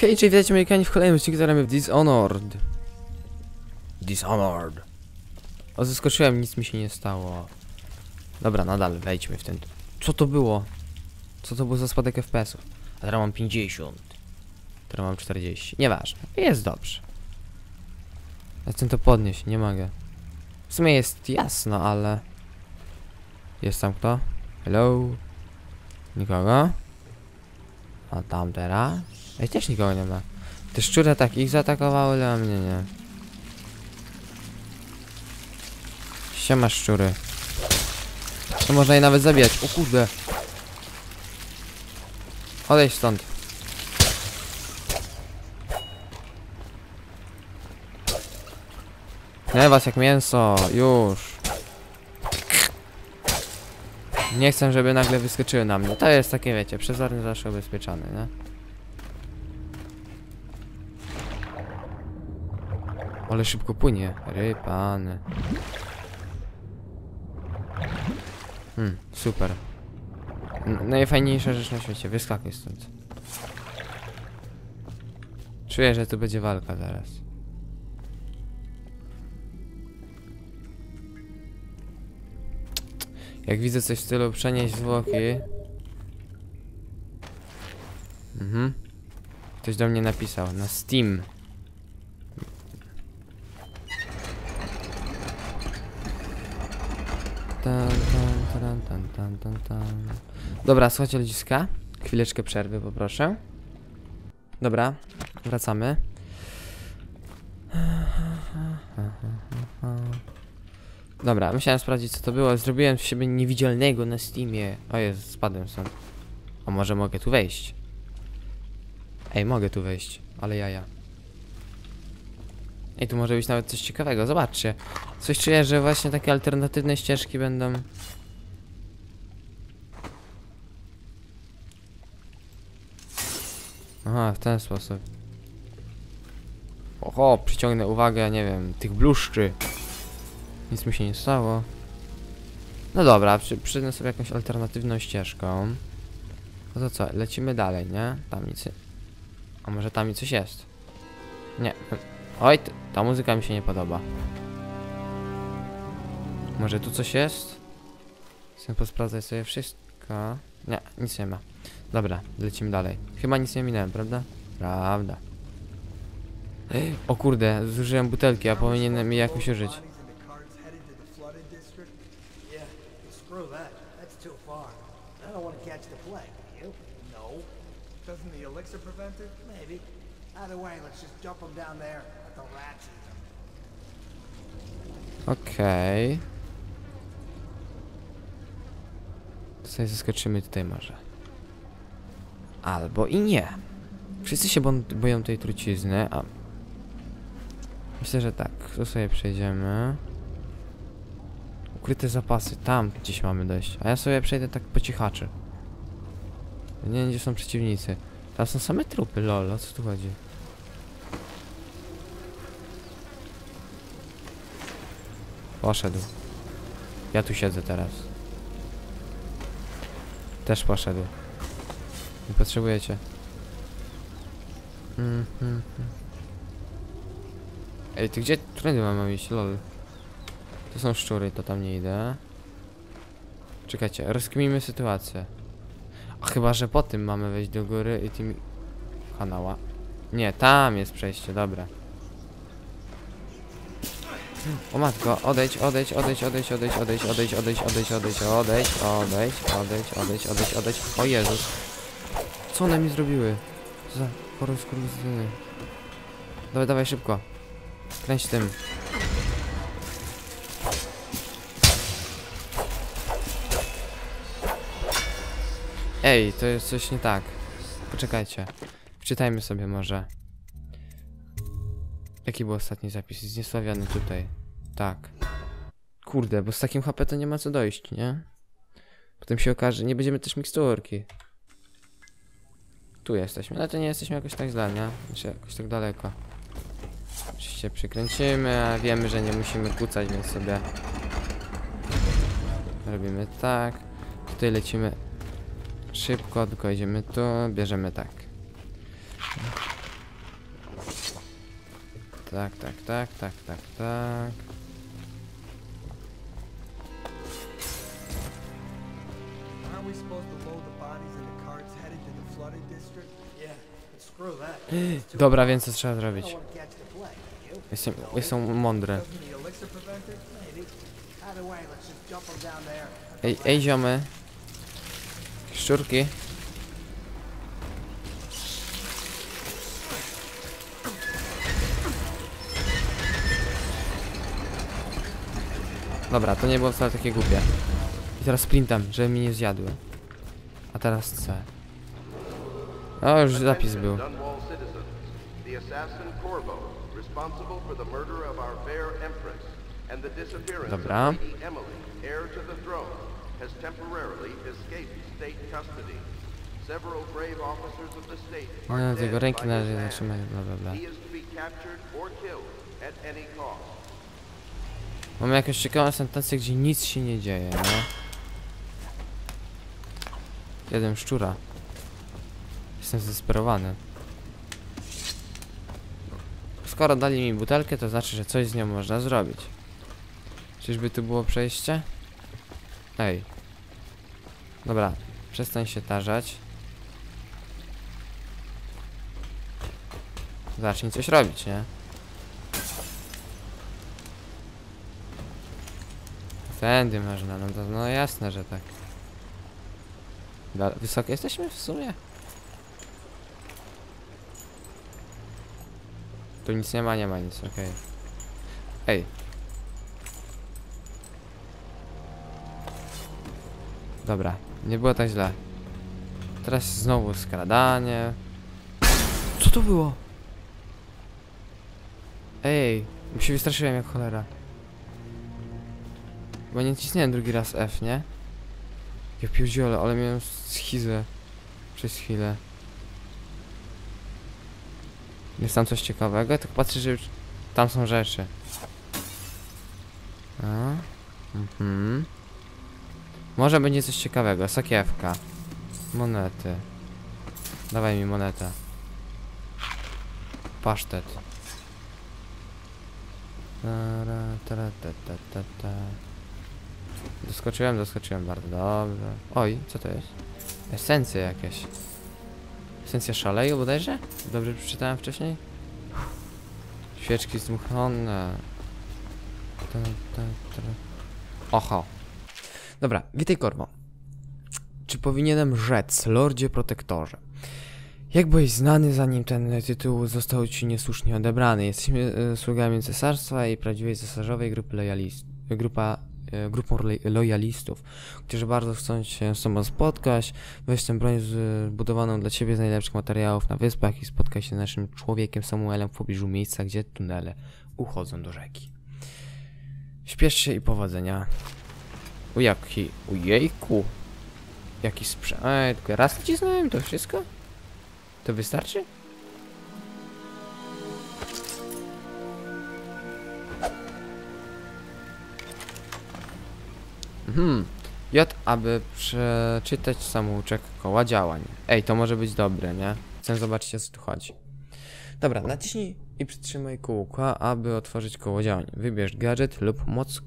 Hej, cześć, witajcie Amerykanie w kolejnym odcinku, zagramy w Dishonored. Dishonored. O, zaskoczyłem, nic mi się nie stało. Dobra, nadal wejdźmy w ten... Co to było? Co to był za spadek FPS-ów? A teraz mam 50. Teraz mam 40. Nieważne. Jest dobrze. Ja chcę to podnieść, nie mogę. W sumie jest jasno, ale... Jest tam kto? Hello? Nikogo? A tam teraz? Ej, też nikogo nie ma. Te szczury tak ich zaatakowały, ale mnie nie. Siema szczury. To można je nawet zabijać. O kurde. Odejdź stąd. Nie was jak mięso, już. Nie chcę, żeby nagle wyskoczyły na mnie. To jest takie, wiecie, przezorny zawsze ubezpieczony, nie? Ale szybko płynie. Rypany. Hmm, super. N najfajniejsza rzecz na świecie. Wyskakuj stąd. Czuję, że tu będzie walka zaraz. Jak widzę coś w stylu przenieść zwłoki. Mhm. Ktoś do mnie napisał. Na Steam. Tan, tan, tan, tan, tan, tan, tan. Dobra, słuchajcie ludziska. Chwileczkę przerwy poproszę. Dobra, wracamy. Dobra, musiałem sprawdzić co to było. Zrobiłem z siebie niewidzialnego na Steamie. O jest, spadłem stąd. A może mogę tu wejść? Ej, mogę tu wejść, ale jaja. Ej, tu może być nawet coś ciekawego, zobaczcie. Coś czuję, że właśnie takie alternatywne ścieżki będą... Aha, w ten sposób. Oho, przyciągnę uwagę, nie wiem, tych bluszczy. Nic mi się nie stało. No dobra, przy, przyjdę sobie jakąś alternatywną ścieżką. No to co, lecimy dalej, nie? Tam nic... A może tam i coś jest? Nie. Oj, ta muzyka mi się nie podoba. Może tu coś jest? Chcę posprawdzać sobie wszystko. Nie, nic nie ma. Dobra, lecimy dalej. Chyba nic nie minąłem, prawda? Prawda. O kurde, zużyłem butelki, a powinienem mi jakoś użyć. No. Doesn't the elixir prevent it? Maybe. Either way, let's just them down there. Let the rats eat them. Okej. Tutaj zaskoczymy tutaj może. Albo i nie. Wszyscy się bo boją tej trucizny, a... Myślę, że tak. Tu sobie przejdziemy. Ukryte zapasy. Tam gdzieś mamy dojść. A ja sobie przejdę tak po cichaczy. Nie wiem, gdzie są przeciwnicy. Tam są same trupy, lol. O co tu chodzi? Poszedł. Ja tu siedzę teraz. Też poszedł. Nie potrzebujecie. Mhm, mhm. Ej, ty gdzie? Którędy mam iść? Lol. To są szczury, to tam nie idę. Czekajcie, rozkminimy sytuację. A chyba, że po tym mamy wejść do góry i tym... Kanała. Nie, tam jest przejście, dobra. O matko, odejdź, odejdź, odejdź, odejdź, odejdź, odejdź, odejdź, odejdź, odejdź, odejdź, odejdź, odejdź, odejdź, odejdź, odejdź, odejdź. O Jezus. Co one mi zrobiły? Co za chore skurwysyny. Dawaj, dawaj, szybko. Kręć tym. Ej, to jest coś nie tak. Poczekajcie. Wczytajmy sobie może. Jaki był ostatni zapis? Zniesławiony tutaj. Tak. Kurde, bo z takim HP to nie ma co dojść, nie? Potem się okaże, że nie będziemy też miksturki. Tu jesteśmy, ale to nie jesteśmy jakoś tak źle, nie? Znaczy jakoś tak daleko. Oczywiście przykręcimy, a wiemy, że nie musimy kłócać, więc sobie robimy tak. Tutaj lecimy szybko, tylko idziemy tu, bierzemy tak. Tak, tak, tak, tak, tak, tak. Aren't we supposed to load the bodies in the carts headed to Dobra, to nie było wcale takie głupie. I teraz sprintem, żeby mnie nie zjadły. A teraz C. O, już zapis był. Dobra. has temporarily escaped state custody. Several brave officers of the state are dead tego ręki by na his razie hand. zatrzymaj, bla bla bla. He is to be captured or killed at any cost. Mamy jakąś ciekawą sentencję, gdzie nic się nie dzieje, no. Jeden szczura. Jestem zdesperowany. Skoro dali mi butelkę, to znaczy, że coś z nią można zrobić. Czyżby tu było przejście? Ej. Dobra, przestań się tarzać. Zacznij coś robić, nie? Tędy można, no to no jasne, że tak. Da, wysoko jesteśmy w sumie? Tu nic nie ma, nie ma nic, okej. Ej. Dobra, nie było tak źle. Teraz znowu skradanie. Co to było? Ej, bo się wystraszyłem jak cholera. Bo nie nacisnąłem drugi raz F, nie? Ja pierdziole, ale miałem schizę przez chwilę. Jest tam coś ciekawego? Tak patrzę, że już tam są rzeczy. A? Mhm. Może będzie coś ciekawego. Sakiewka. Monety. Dawaj mi monetę. Pasztet. Tara, tara, ta, ta, ta, ta. Doskoczyłem, doskoczyłem bardzo dobrze. Oj, co to jest? Esencje jakieś. Esencja szaleju bodajże? Dobrze przeczytałem wcześniej? Świeczki zdmuchane. Oho. Dobra, witaj Korwo. Czy powinienem rzec, Lordzie Protektorze? Jak byłeś znany, zanim ten tytuł został ci niesłusznie odebrany? Jesteśmy e, sługami cesarstwa i prawdziwej cesarzowej grupy lojalistów. Grupa grupą lo- lojalistów, którzy bardzo chcą się z tobą spotkać, weź tę broń zbudowaną dla ciebie z najlepszych materiałów na wyspach i spotkaj się z naszym człowiekiem Samuelem w pobliżu miejsca, gdzie tunele uchodzą do rzeki. Śpiesz się i powodzenia. U. Ujejku! Jaki sprzęt... Raz wcisnąłem, to wszystko? To wystarczy? Mhm. J, aby przeczytać samouczek koła działań. Ej, to może być dobre, nie? Chcę zobaczyć o co tu chodzi. Dobra, naciśnij i przytrzymaj kółko, aby otworzyć koło działań. Wybierz gadżet lub moc,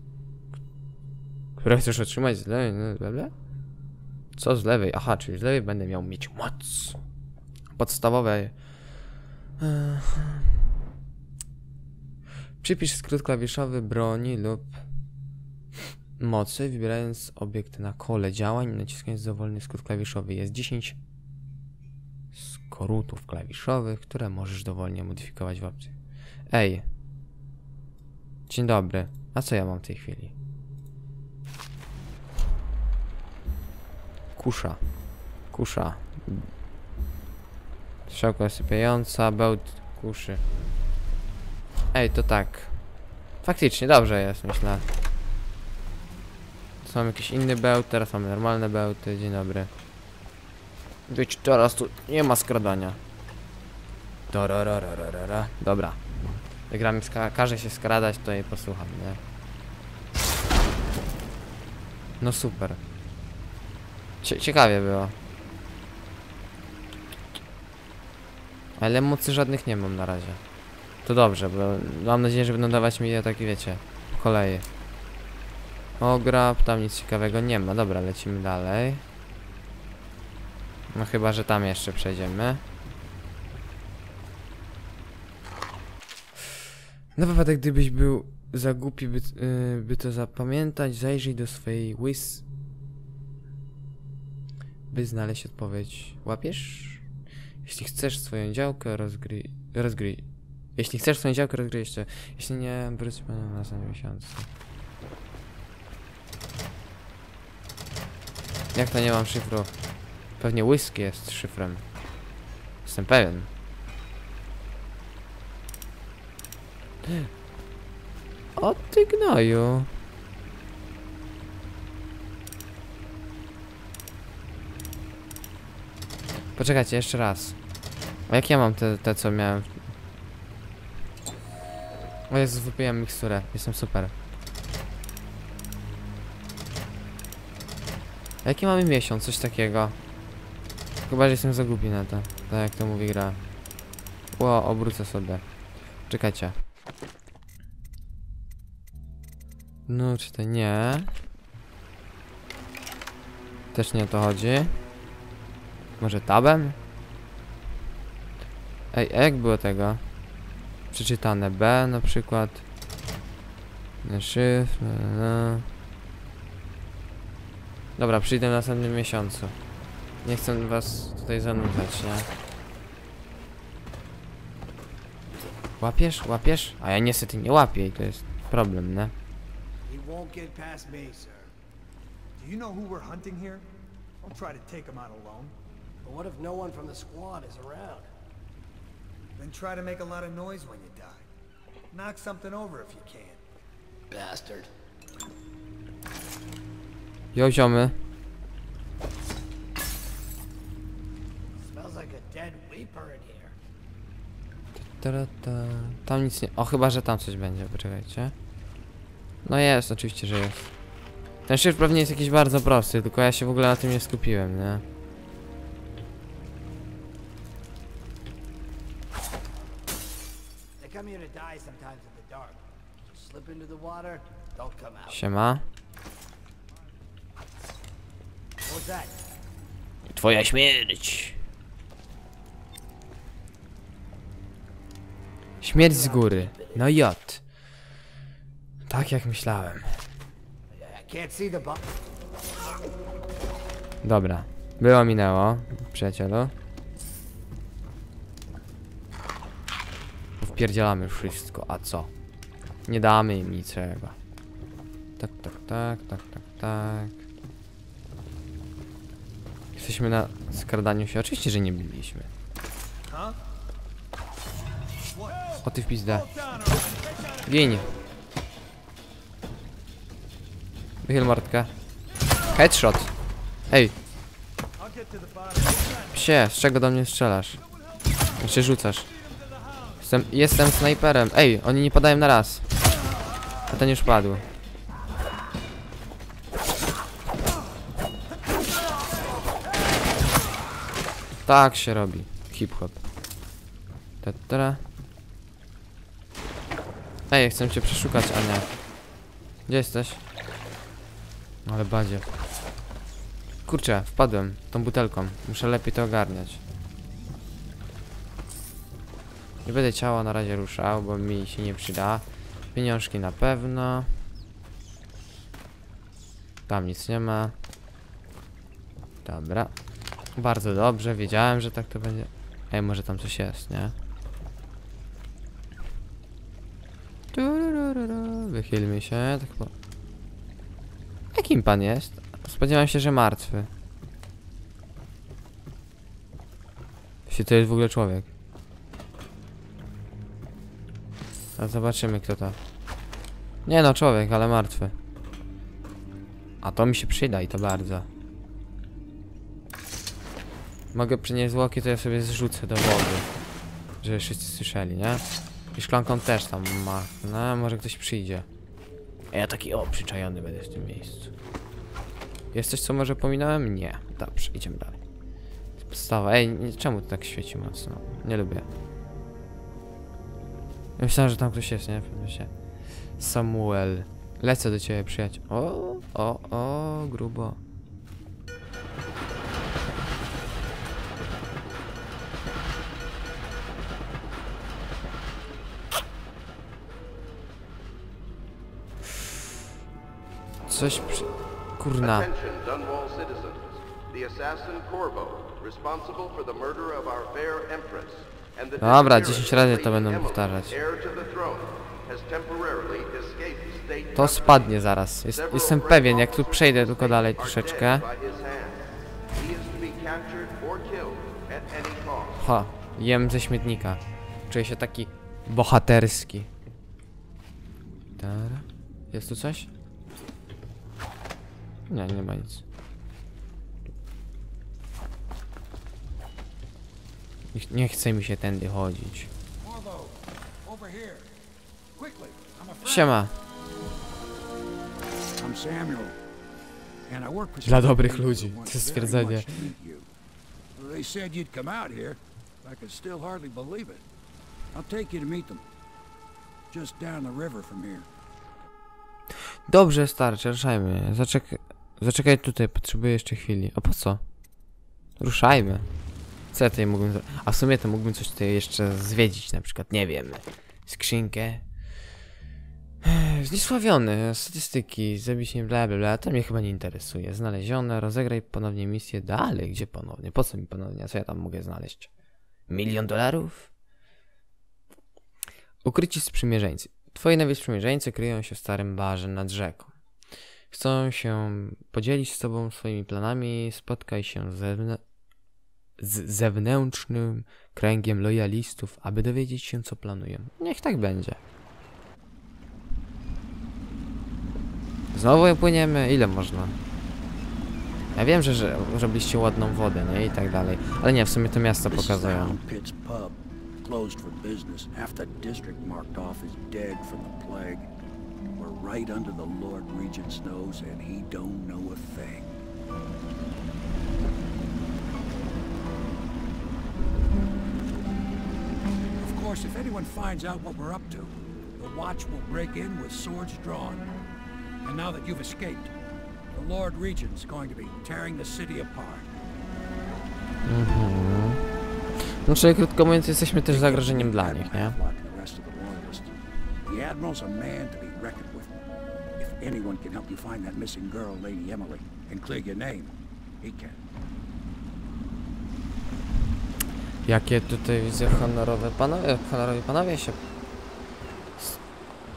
które chcesz otrzymać z lewej, no, bla? Co z lewej? Aha, czyli z lewej będę miał mieć moc. Podstawowe. Przypisz skrót klawiszowy broni lub mocy, wybierając obiekt na kole działań naciskając dowolny skrót klawiszowy. Jest 10 skrótów klawiszowych, które możesz dowolnie modyfikować w opcji. Ej. Dzień dobry. A co ja mam w tej chwili? Kusza. Kusza. Strzałka osypiająca, bełt kuszy. Ej, to tak. Faktycznie, dobrze jest, myślę. Tu mam jakiś inny bełt, teraz mamy normalne bełty. Dzień dobry. Wiecie, teraz tu nie ma skradania. Dororororora. Dobra. Jak gra mi ska- każe się skradać, to jej posłucham, nie? No super. Cie ciekawie było. Ale mocy żadnych nie mam na razie. To dobrze, bo mam nadzieję, że będą dawać mi je takie, wiecie, po kolei. O, grab, tam nic ciekawego nie ma. Dobra, lecimy dalej. No chyba, że tam jeszcze przejdziemy. Na wypadek, gdybyś był za głupi, by, yy, by to zapamiętać, zajrzyj do swojej łys... By znaleźć odpowiedź. Łapiesz? Jeśli chcesz swoją działkę, rozgryj... rozgryj... Jeśli chcesz swoją działkę, rozgryj jeszcze. Jeśli nie, wróć na następnym miesiącu. Jak to nie mam szyfru? Pewnie whisky jest szyfrem. Jestem pewien. O ty gnoju. Poczekajcie, jeszcze raz. A jak ja mam te, te co miałem? O Jezu, wypiłem miksturę. Jestem super. Jaki mamy miesiąc? Coś takiego. Chyba, że jestem za na to. Tak jak to mówi gra. Ło, obrócę sobie. Czekajcie. No, czy to nie? Też nie o to chodzi. Może tabem? Ej, jak było tego? Przeczytane B na przykład. Shift, na, na. Dobra, przyjdę w następnym miesiącu. Nie chcę was tutaj zanudzać, nie? Łapiesz? Łapiesz? A ja niestety nie łapię i to jest problem, nie? He won't get past me, sir. Do you know who we're hunting here? Don't try to take him out alone. But what if no one from the squad is around? Then try to make a lot of noise when you die. Knock something over if you can. Bastard. Here. Ta-ra-ta. Tam nic nie... O, chyba, że tam coś będzie, poczekajcie. No jest, oczywiście, że jest. Ten szyfr pewnie jest jakiś bardzo prosty, tylko ja się w ogóle na tym nie skupiłem, nie? They come here to die sometimes in the dark. Just slip into the water, don't come out. Siema. What was that? Twoja śmierć. Śmierć z góry. No jot. Tak jak myślałem. Dobra. Było minęło, przyjacielu. Wpierdzielamy wszystko, a co? Nie damy im niczego. Tak, tak, tak, tak, tak, tak. Jesteśmy na skradaniu się. Oczywiście, że nie byliśmy. O ty w pizdę. Gin. Wychyl mordkę. Headshot. Ej, psie, z czego do mnie strzelasz? Czy rzucasz? Jestem, jestem snajperem. Ej, oni nie padają na raz. A ten już padł. Tak się robi. Hip-hop. Tatara. Ej, chcę cię przeszukać, Ania. Gdzie jesteś? Ale badzie. Kurczę, wpadłem tą butelką. Muszę lepiej to ogarniać. Nie będę ciała na razie ruszał, bo mi się nie przyda. Pieniążki na pewno. Tam nic nie ma. Dobra. Bardzo dobrze, wiedziałem, że tak to będzie. Ej, może tam coś jest, nie? Wychylmy się, tak chyba... Jakim pan jest? Spodziewałem się, że martwy. Jeśli to jest w ogóle człowiek. A zobaczymy kto to. Nie no, człowiek, ale martwy. A to mi się przyda i to bardzo. Mogę przynieść zwłoki, to ja sobie zrzucę do wody. Żeby wszyscy słyszeli, nie? I szklanką też tam ma. No, może ktoś przyjdzie. Ja taki o, przyczajony będę w tym miejscu. Jest coś, co może pominąłem? Nie. Dobrze, idziemy dalej. Podstawa. Ej, czemu to tak świeci mocno? Nie lubię. Myślałem, że tam ktoś jest, nie? Pewnie się. Samuel. Lecę do ciebie, przyjaciół. O, o, o, grubo. Empress, and the Dobra, disappearance 10 razy to będą powtarzać. to spadnie zaraz. Jest, jestem pewien, jak tu przejdę tylko dalej troszeczkę. Ha, jem ze śmietnika. Czuję się taki bohaterski. Jest tu coś? Nie, nie ma nic. Nie ch- Nie chce mi się tędy chodzić. Siema. Dla dobrych ludzi. To stwierdzenie. They said you'd come out here. I could still hardly believe it. I'll take you to meet them. Just down the river from here. Dobrze, starczy, ruszajmy. Zaczek zaczekaj tutaj, potrzebuję jeszcze chwili. A po co? Ruszajmy. Co ja tutaj mógłbym? A w sumie to mógłbym coś tutaj jeszcze zwiedzić, na przykład, nie wiem, skrzynkę. Zniesławiony, statystyki, zabicie bla bla bla, to mnie chyba nie interesuje. Znalezione, rozegraj ponownie misję dalej. Gdzie ponownie? Po co mi ponownie? Co ja tam mogę znaleźć? Milion dolarów? Ukryci sprzymierzeńcy. Twoi nowi sprzymierzeńcy kryją się w starym barze nad rzeką. Chcą się podzielić z tobą swoimi planami, spotkaj się z, z zewnętrznym kręgiem lojalistów, aby dowiedzieć się, co planują. Niech tak będzie. Znowu płyniemy? Ile można? Ja wiem, że, że robiliście ładną wodę, nie? I tak dalej. Ale nie, w sumie to miasto is pokazują. Closed for business. Half the district marked off as dead from the plague. We're right under the Lord Regent's nose, and he don't know a thing. Of course, if anyone finds out what we're up to, the Watch will break in with swords drawn. And now that you've escaped, the Lord Regent's going to be tearing the city apart. Mhm. Mm No krótko mówiąc, jesteśmy też zagrożeniem dla nich, nie? Admiral's a man to be reckoned with. If anyone can help you find that missing girl, Lady Emily, and clear your name, he can. Jakie tutaj widzę honorowe panowie, honorowi panowie się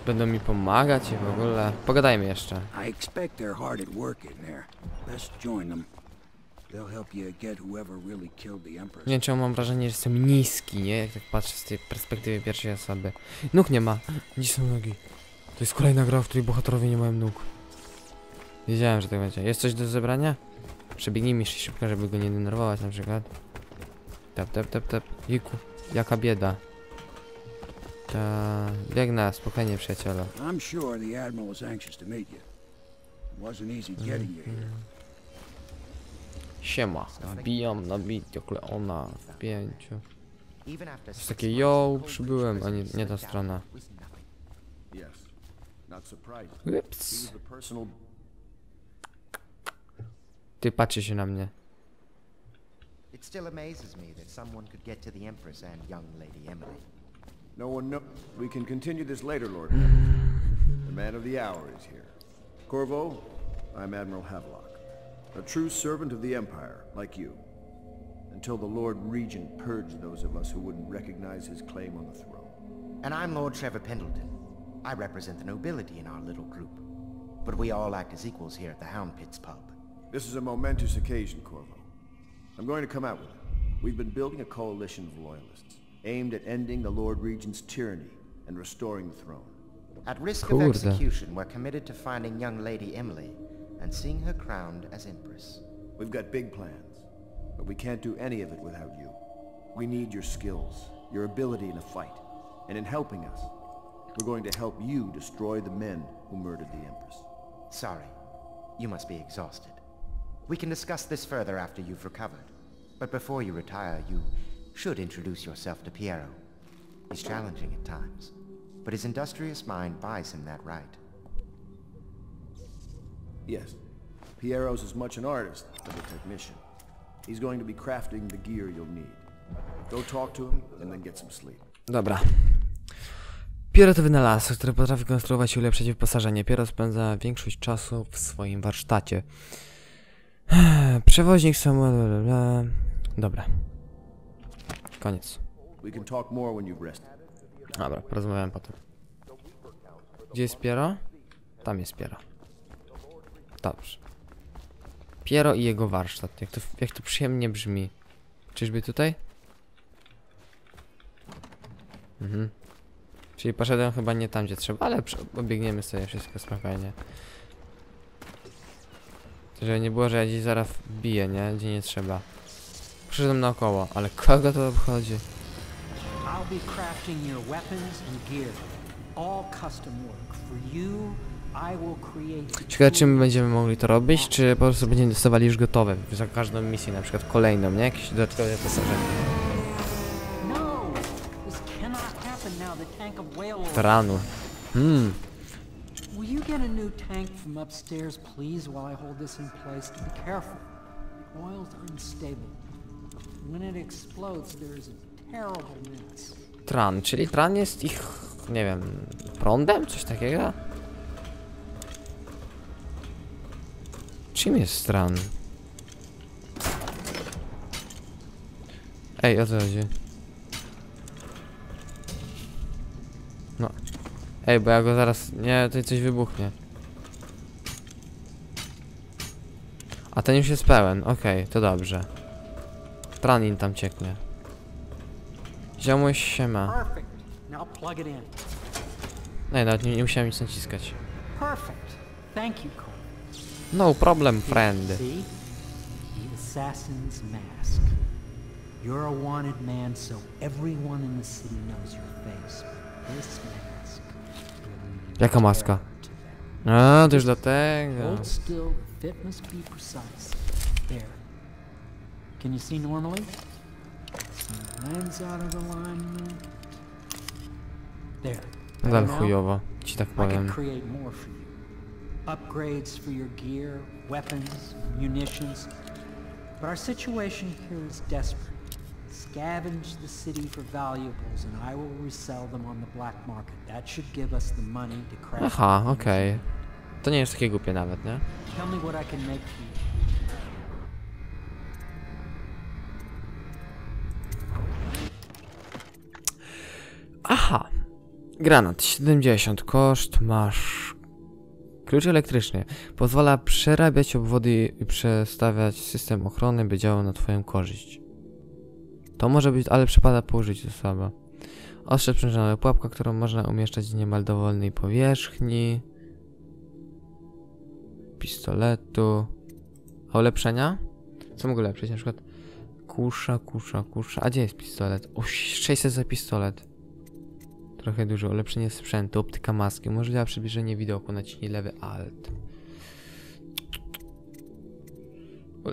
będą mi pomagać i w ogóle. Pogadajmy jeszcze. I expect they're hard at work in there. Best join them. Nie wiem czemu mam wrażenie, że jestem niski, nie? Jak tak patrzę z tej perspektywy pierwszej osoby. Nóg nie ma. Gdzie są nogi? To jest kolejna gra, w której bohaterowie nie mają nóg. Wiedziałem, że tak będzie. Jest coś do zebrania? Przebiegnij mi szybko, żeby go nie denerwować na przykład. Tap, tap, tap, tap. Jiku, jaka bieda. Ta... Biegnę, spokojnie przyjaciele. I'm sure the Admiral was anxious to meet you. It wasn't easy getting you here. Siema. Nabijam, nabij, Kleona w pięciu. Even after Jest six takie yo, przybyłem, a nie, nie ta slipped out strona. Yes. Not surprising. Ups. was the personal Ty patrzy się na mnie. It still amazes me that someone could get to the Empress and young Lady Emily. No one knows. We can continue this later, Lord. the man of the hour is here. Corvo, I'm Admiral Havelock. A true servant of the Empire, like you. Until the Lord Regent purged those of us who wouldn't recognize his claim on the throne. And I'm Lord Trevor Pendleton. I represent the nobility in our little group. But we all act as equals here at the Hound Pits pub. This is a momentous occasion, Corvo. I'm going to come out with it. We've been building a coalition of loyalists, aimed at ending the Lord Regent's tyranny and restoring the throne. At risk Kurde. of execution, we're committed to finding young Lady Emily and seeing her crowned as Empress. We've got big plans, but we can't do any of it without you. We need your skills, your ability in a fight, and in helping us, we're going to help you destroy the men who murdered the Empress. Sorry. You must be exhausted. We can discuss this further after you've recovered. But before you retire, you should introduce yourself to Piero. He's challenging at times. but his industrious mind buys him that right. Yes. Piero's as much an artist as a technician. He's going to be crafting the gear you'll need. Go talk to him and then get some sleep. Dobra. Piero to wynalazca, który potrafi konstruować i ulepszać wyposażenie. Piero spędza większość czasu w swoim warsztacie. Przewoźnik Samuel... bla, bla. Dobra. Koniec. Dobra, porozmawiałem potem. Gdzie jest Piero? Tam jest Piero. Dobrze. Piero i jego warsztat. Jak to, jak to przyjemnie brzmi. Czyżby tutaj? Mhm. Czyli poszedłem chyba nie tam, gdzie trzeba, ale obiegniemy sobie wszystko spokojnie. Żeby nie było, że ja gdzieś zaraz wbiję, nie? Gdzie nie trzeba. Przyszedłem naokoło, ale kogo to obchodzi? I'll be crafting your weapons and gear. All custom work. For you, Ciekawe, czy my będziemy mogli to robić, czy po prostu będziemy dostawali już gotowe za każdą misję, na przykład kolejną, nie? Jakieś dodatkowe wyposażenie. No! This cannot happen now. The tank of whale oil. Ranu. Hmm. Will you get a new tank from upstairs, please, while I hold this in place? Be careful. The oil's unstable. When it explodes, there is a terrible mess. Tran, czyli Tran jest ich, nie wiem, prądem? Coś takiego? Czym jest Tran? Ej, o co chodzi? No. Ej, bo ja go zaraz... Nie, tutaj coś wybuchnie. A ten już jest pełen, okej, to dobrze. Tran im tam cieknie. Ziomuś się ma. In. Nie, nawet nie, nie musiałem nic naciskać. Perfect. Thank you. No problem, friend. See? The assassin's mask. You're a wanted man, so everyone in the city knows your face. This mask Jaka maska? A, to już dlatego. Hold still, fit must be precise. There. Can you see normally? Some lens out of alignment. There. Nadal chujowo, ci tak powiem. Upgrades for your gear, weapons, munitions. But our situation here is desperate. Scavenge the city for valuables and I will resell them on the black market. That should give us the money to craft. Aha, the things okej. we need. To nie jest takie głupie nawet, nie? Tell me what I can make for you. Aha. Granat 70, koszt masz... Klucz elektryczny. Pozwala przerabiać obwody i przestawiać system ochrony, by działał na twoją korzyść. To może być, ale przypada po użyciu słabo. Ostrze sprzężone, pułapka, którą można umieszczać w niemal dowolnej powierzchni. Pistoletu. A ulepszenia? Co mogę ulepszyć? Na przykład kusza, kusza, kusza. A gdzie jest pistolet? O, 600 za pistolet. Trochę dużo. Ulepszenie sprzętu, optyka maski, umożliwia przybliżenie widoku, naciśnij lewy alt.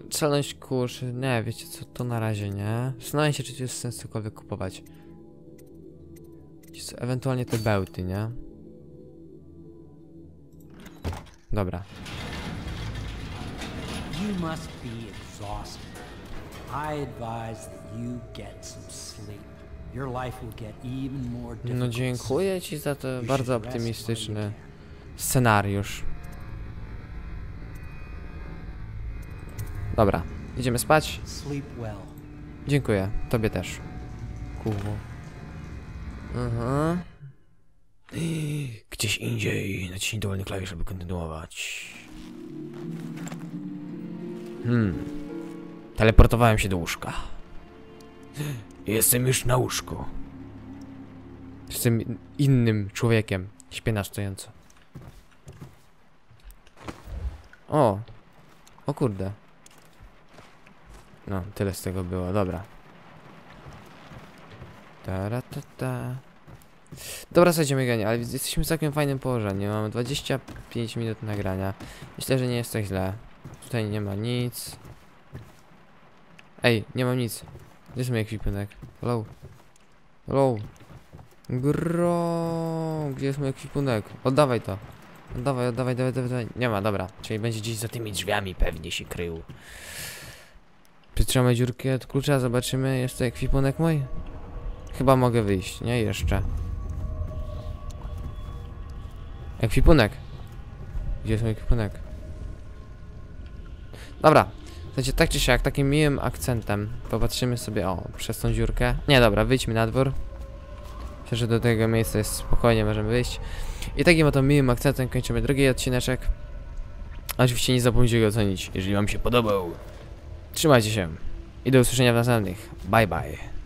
Celność kurz, nie, wiecie co, to na razie nie. Zastanawiam się, czy jest sens cokolwiek kupować. Co, Ewentualnie te bełty, nie? Dobra. You must be exhausted. I advise that you get some sleep. Your life will get even more difficult. No dziękuję ci za to bardzo optymistyczny scenariusz. Dobra, idziemy spać. Sleep well. Dziękuję, tobie też. Kurwo. Aha. Gdzieś indziej. Naciśnij dowolny klawisz, aby kontynuować. Hmm. Teleportowałem się do łóżka. Jestem już na łóżku. Jestem innym człowiekiem. Śpię na stojąco. O! O kurde. No, tyle z tego było, dobra. Taratata. Dobra, słuchajcie, Meganie, ale jesteśmy w całkiem fajnym położeniu. Mamy 25 minut nagrania. Myślę, że nie jest tak źle. Tutaj nie ma nic. Ej, nie mam nic. Gdzie jest mój ekwipunek? Hello? Hello? Gro, gdzie jest mój ekwipunek? Oddawaj to. Oddawaj, oddawaj, dawaj, dawaj, dawaj. Nie ma, dobra. Czyli będzie gdzieś za tymi drzwiami pewnie się krył. Przytrzymaj dziurkę od klucza, zobaczymy. Jest to ekwipunek mój? Chyba mogę wyjść, nie? Jeszcze. Ekwipunek. Gdzie jest mój ekwipunek? Dobra. Słuchajcie, tak czy siak, takim miłym akcentem popatrzymy sobie, o, przez tą dziurkę. Nie, dobra, wyjdźmy na dwór. Myślę, że do tego miejsca jest spokojnie, możemy wyjść. I takim oto miłym akcentem kończymy drugi odcineczek. Oczywiście nie zapomnijcie go ocenić, jeżeli wam się podobał. Trzymajcie się i do usłyszenia w następnych. Bye bye.